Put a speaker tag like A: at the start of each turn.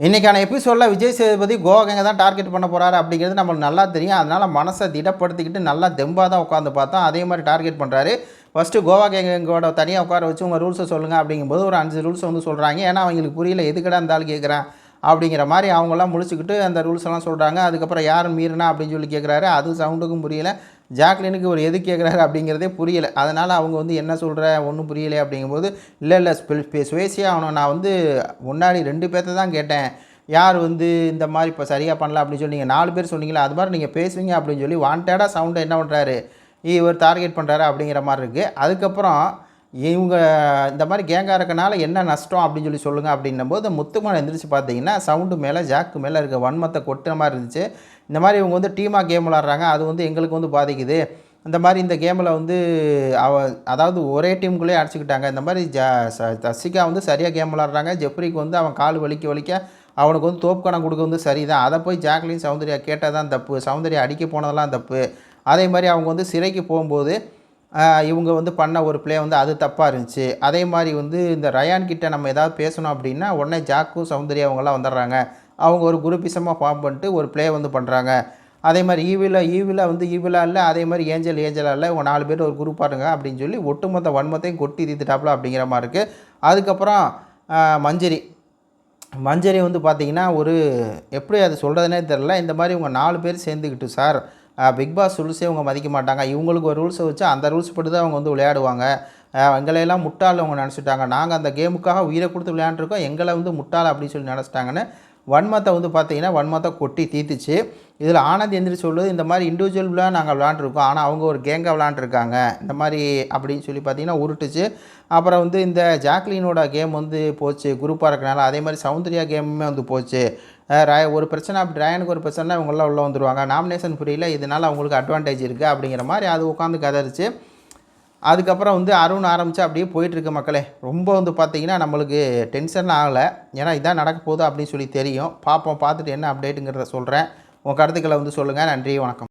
A: இன்றைக்கான எபிசோடில் விஜய் சேதுபதி கோகங்க தான் டார்கெட் பண்ண போகிறாரு அப்படிங்கிறது நம்மளுக்கு நல்லா தெரியும். அதனால் மனசை திடப்படுத்திக்கிட்டு நல்லா தெம்பாக தான் உட்காந்து பார்த்தோம் அதே மாதிரி டார்கெட் பண்ணுறாரு ஃபஸ்ட்டு கோவா கேங்கோட தனியாக உட்கார வச்சு உங்கள் ரூல்ஸை சொல்லுங்கள் அப்படிங்கும்போது ஒரு அஞ்சு ரூல்ஸ் வந்து சொல்கிறாங்க ஏன்னா அவங்களுக்கு புரியல எதுக்கடா இருந்தாலும் கேட்குறேன் அப்படிங்கிற மாதிரி அவங்களாம் முடிச்சுக்கிட்டு அந்த ரூல்ஸ் எல்லாம் சொல்கிறாங்க அதுக்கப்புறம் யார் மீறினா அப்படின்னு சொல்லி கேட்குறாரு அது சவுண்டுக்கும் புரியல. ஜாக்லினுக்கு ஒரு எது கேட்குறாரு அப்படிங்கிறதே புரியலை. அதனால் அவங்க வந்து என்ன சொல்கிற ஒன்றும் புரியலை அப்படிங்கும்போது இல்லை இல்லை சுவேசியாக ஆகணும் நான் வந்து முன்னாடி ரெண்டு பேர்த்த தான் கேட்டேன். யார் வந்து இந்த மாதிரி இப்போ சரியாக பண்ணல அப்படின்னு சொல்லி நீங்கள் நாலு பேர் சொன்னீங்களா அது மாதிரி நீங்கள் பேசுவீங்க அப்படின்னு சொல்லி வாண்டடாக சவுண்டை என்ன பண்ணுறாரு இவர் டார்கெட் பண்ணுறாரு அப்படிங்கிற மாதிரி இருக்குது அதுக்கப்புறம் இவங்க இந்த மாதிரி கேங்காக இருக்கனால என்ன நஷ்டம் அப்படின்னு சொல்லி சொல்லுங்கள் அப்படின்னும் போது முத்துமன் எந்திரிச்சு பார்த்தீங்கன்னா சவுண்டு மேலே ஜாக்கு மேலே இருக்க வன்மத்தை கொட்டுற மாதிரி இருந்துச்சு. இந்த மாதிரி இவங்க வந்து டீமாக கேம் விளாட்றாங்க. அது வந்து எங்களுக்கு வந்து பாதிக்குது. இந்த மாதிரி இந்த கேமில் வந்து அவ அதாவது ஒரே டீமுக்குள்ளேயே அடிச்சுக்கிட்டாங்க. இந்த மாதிரி ஜ ச- தசிகா வந்து சரியாக கேம் விளாட்றாங்க. ஜெப்ரிக்கு வந்து அவன் கால் வலிக்க வலிக்க அவனுக்கு வந்து தோப்புக்கணம் கொடுக்க வந்து சரிதான். அதை போய் ஜாக்லின் சௌந்தர்யா கேட்டால் தான் தப்பு. சௌந்தர்யா அடிக்க போனதெல்லாம் தப்பு. அதே மாதிரி அவங்க வந்து சிறைக்கு போகும்போது இவங்க வந்து பண்ண ஒரு ப்ளே வந்து அது தப்பாக இருந்துச்சு. அதே மாதிரி வந்து இந்த ரயான் கிட்ட நம்ம ஏதாவது பேசணும் அப்படின்னா உடனே ஜாக்கும் சௌந்தர்யா அவங்கெல்லாம் வந்துடுறாங்க. அவங்க ஒரு குரூப்பிசமாக ஃபார்ம் பண்ணிட்டு ஒரு ப்ளே வந்து பண்ணுறாங்க அதே மாதிரி ஈவிலா ஈவிலா வந்து ஈவிலா இல்லை அதே மாதிரி ஏஞ்சல் ஏஞ்சலா இல்லை இவங்க நாலு பேர் ஒரு குரூப்பாக இருங்க அப்படின்னு சொல்லி ஒட்டுமொத்த வன்மத்தையும் கொட்டி தீர்த்துட்டாப்புல அப்படிங்கிற மாதிரி இருக்குது அதுக்கப்புறம் மஞ்சரி. மஞ்சரி வந்து பார்த்தீங்கன்னா ஒரு எப்படி அது சொல்கிறதுனே தெரில இந்த மாதிரி இவங்க நாலு பேர் சேர்ந்துக்கிட்டு சார். பிக் பாஸ் ரூல்ஸே இவங்க மதிக்க மாட்டாங்க. இவங்களுக்கு ஒரு ரூல்ஸை வச்சு அந்த ரூல்ஸ் படி தான் அவங்க வந்து விளையாடுவாங்க. எங்களையெல்லாம் முட்டாள் அவங்க நினச்சிட்டாங்க. நாங்கள் அந்த கேமுக்காக உயிரை கொடுத்து விளையாண்டுருக்கோம். எங்களை வந்து முட்டாள் அப்படின்னு சொல்லி நினச்சிட்டாங்கன்னு வன்மத்தை வந்து பார்த்தீங்கன்னா வன்மத்தை கொட்டி தீத்துச்சு இதில் ஆனந்த் எந்திரி சொல்லுது இந்த மாதிரி இண்டிவிஜுவலாக நாங்கள் விளாண்டுருக்கோம். ஆனால் அவங்க ஒரு கேங்காக விளாண்டுருக்காங்க. இந்த மாதிரி அப்படின்னு சொல்லி பார்த்தீங்கன்னா உருட்டுச்சு. அப்புறம் வந்து இந்த ஜாக்லினோட கேம் வந்து போச்சு குரூப்பாக இருக்கனால. அதே மாதிரி சௌந்தர்யா கேமுமே வந்து போச்சு. ராய் ஒரு பிரச்சனை அப்படி ராயனுக்கு ஒரு பிரச்சனை இவங்கெல்லாம் உள்ளே வந்துருவாங்க. நாமினேஷன் புரியல இதனால் அவங்களுக்கு அட்வான்டேஜ் இருக்குது அப்படிங்கிற மாதிரி அது உட்காந்து கதறிச்சு. அதுக்கப்புறம் வந்து அருண் ஆரம்பித்து அப்படியே போயிட்டுருக்கு மக்களே. ரொம்ப வந்து பார்த்திங்கன்னா நம்மளுக்கு டென்ஷன் ஆகலை. ஏன்னா இதான் நடக்க போகுது அப்படின்னு சொல்லி தெரியும். பார்ப்போம் பார்த்துட்டு என்ன அப்டேட்டுங்கிறத சொல்கிறேன் உங்கள் கருத்துக்களை வந்து சொல்லுங்கள் நன்றி வணக்கம்.